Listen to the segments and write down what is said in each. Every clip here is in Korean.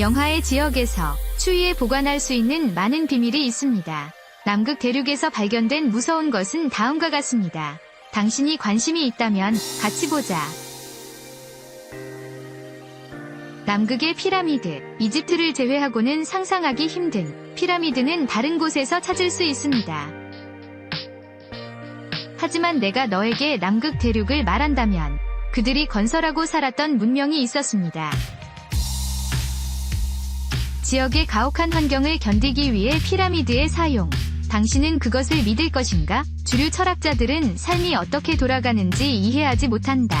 영하의 지역에서 추위에 보관할 수 있는 많은 비밀이 있습니다. 남극 대륙에서 발견된 무서운 것은 다음과 같습니다. 당신이 관심이 있다면 같이 보자. 남극의 피라미드, 이집트를 제외하고는 상상하기 힘든 피라미드는 다른 곳에서 찾을 수 있습니다. 하지만 내가 너에게 남극 대륙을 말한다면 그들이 건설하고 살았던 문명이 있었습니다. 지역의 가혹한 환경을 견디기 위해 피라미드의 사용. 당신은 그것을 믿을 것인가? 주류 철학자들은 삶이 어떻게 돌아가는지 이해하지 못한다.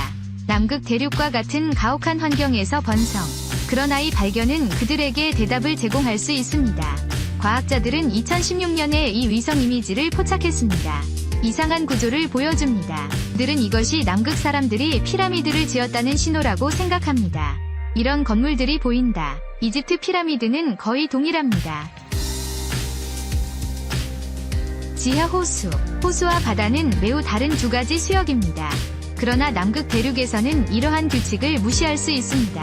남극 대륙과 같은 가혹한 환경에서 번성. 그러나 이 발견은 그들에게 대답을 제공할 수 있습니다. 과학자들은 2016년에 이 위성 이미지를 포착했습니다. 이상한 구조를 보여줍니다. 그들은 이것이 남극 사람들이 피라미드를 지었다는 신호라고 생각합니다. 이런 건물들이 보인다. 이집트 피라미드는 거의 동일합니다. 지하 호수, 호수와 바다는 매우 다른 두 가지 수역입니다. 그러나 남극 대륙에서는 이러한 규칙을 무시할 수 있습니다.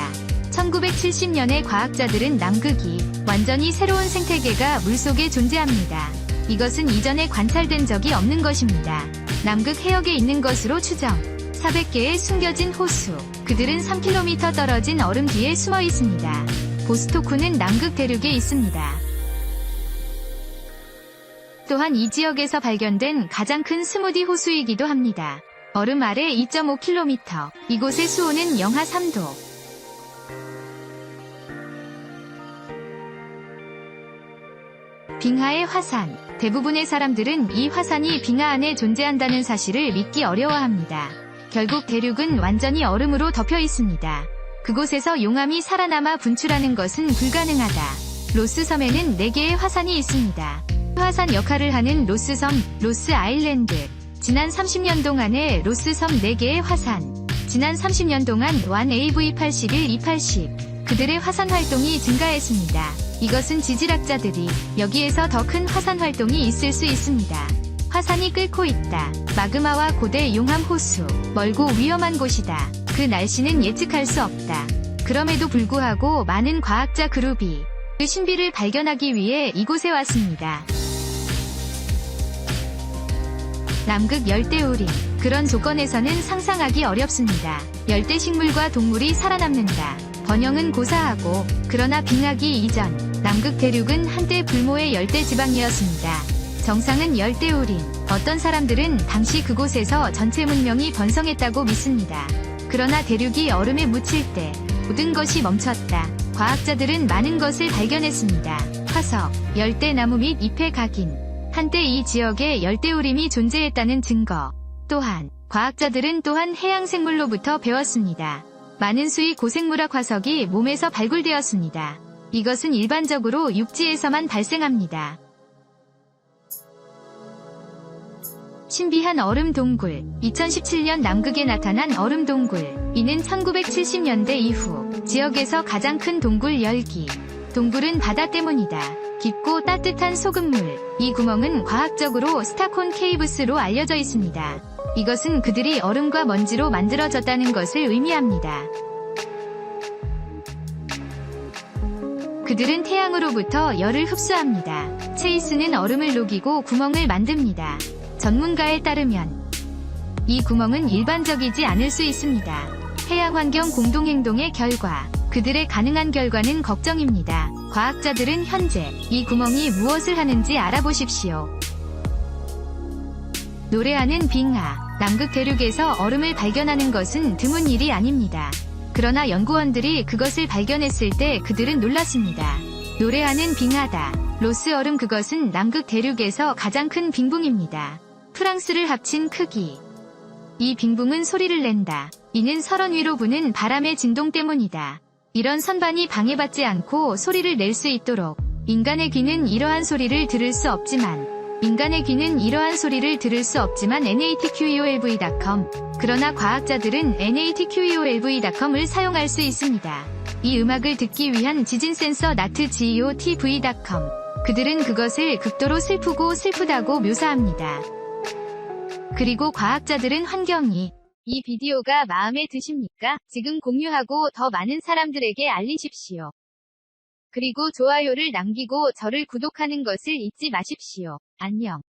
1970년에 과학자들은 남극이 완전히 새로운 생태계가 물속에 존재합니다. 이것은 이전에 관찰된 적이 없는 것입니다. 남극 해역에 있는 것으로 추정. 400개의 숨겨진 호수. 그들은 3km 떨어진 얼음 뒤에 숨어 있습니다. 보스토쿠는 남극 대륙에 있습니다. 또한 이 지역에서 발견된 가장 큰 스무디 호수이기도 합니다. 얼음 아래 2.5km. 이곳의 수온은 영하 3도. 빙하의 화산. 대부분의 사람들은 이 화산이 빙하 안에 존재한다는 사실을 믿기 어려워합니다. 결국 대륙은 완전히 얼음으로 덮여 있습니다. 그곳에서 용암이 살아남아 분출하는 것은 불가능하다. 로스섬에는 4개의 화산이 있습니다. 화산 역할을 하는 로스섬, 로스 아일랜드. 지난 30년 동안의 로스섬 4개의 화산. 지난 30년 동안 1AV81, 280. 그들의 화산 활동이 증가했습니다. 이것은 지질학자들이 여기에서 더 큰 화산 활동이 있을 수 있습니다. 화산이 끓고 있다. 마그마와 고대 용암 호수. 멀고 위험한 곳이다. 그 날씨는 예측할 수 없다. 그럼에도 불구하고 많은 과학자 그룹이 그 신비를 발견하기 위해 이곳에 왔습니다. 남극 열대우림. 그런 조건에서는 상상하기 어렵습니다. 열대 식물과 동물이 살아남는다. 번영은 고사하고 그러나 빙하기 이전 남극 대륙은 한때 불모의 열대 지방이었습니다. 정상은 열대우림. 어떤 사람들은 당시 그곳에서 전체 문명이 번성했다고 믿습니다. 그러나 대륙이 얼음에 묻힐 때 모든 것이 멈췄다. 과학자들은 많은 것을 발견했습니다. 화석, 열대나무 및 잎의 각인. 한때 이 지역에 열대우림이 존재했다는 증거. 또한 과학자들은 또한 해양 생물로부터 배웠습니다. 많은 수의 고생물학 화석이 몸에서 발굴되었습니다. 이것은 일반적으로 육지에서만 발생합니다. 신비한 얼음 동굴. 2017년 남극에 나타난 얼음 동굴. 이는 1970년대 이후 지역에서 가장 큰 동굴 열기. 동굴은 바다 때문이다. 깊고 따뜻한 소금물. 이 구멍은 과학적으로 스타콘 케이브스로 알려져 있습니다. 이것은 그들이 얼음과 먼지로 만들어졌다는 것을 의미합니다. 그들은 태양으로부터 열을 흡수합니다. 체이스는 얼음을 녹이고 구멍을 만듭니다. 전문가에 따르면 이 구멍은 일반적이지 않을 수 있습니다. 해양 환경 공동행동의 결과 그들의 가능한 결과는 걱정입니다. 과학자들은 현재 이 구멍이 무엇을 하는지 알아보십시오. 노래하는 빙하, 남극 대륙에서 얼음을 발견하는 것은 드문 일이 아닙니다. 그러나 연구원들이 그것을 발견했을 때 그들은 놀랐습니다. 노래하는 빙하다. 로스 얼음 그것은 남극 대륙에서 가장 큰 빙붕입니다. 프랑스를 합친 크기. 이 빙붕은 소리를 낸다. 이는 설원 위로 부는 바람의 진동 때문이다. 이런 선반이 방해받지 않고 소리를 낼 수 있도록 인간의 귀는 이러한 소리를 들을 수 없지만 인간의 귀는 이러한 소리를 들을 수 없지만 natqeolv.com 그러나 과학자들은 natqeolv.com을 사용할 수 있습니다. 이 음악을 듣기 위한 지진 센서 natgovtv.com 그들은 그것을 극도로 슬프고 슬프다고 묘사합니다. 그리고 과학자들은 환경이 이 비디오가 마음에 드십니까? 지금 공유하고 더 많은 사람들에게 알리십시오. 그리고 좋아요를 남기고 저를 구독하는 것을 잊지 마십시오. 안녕.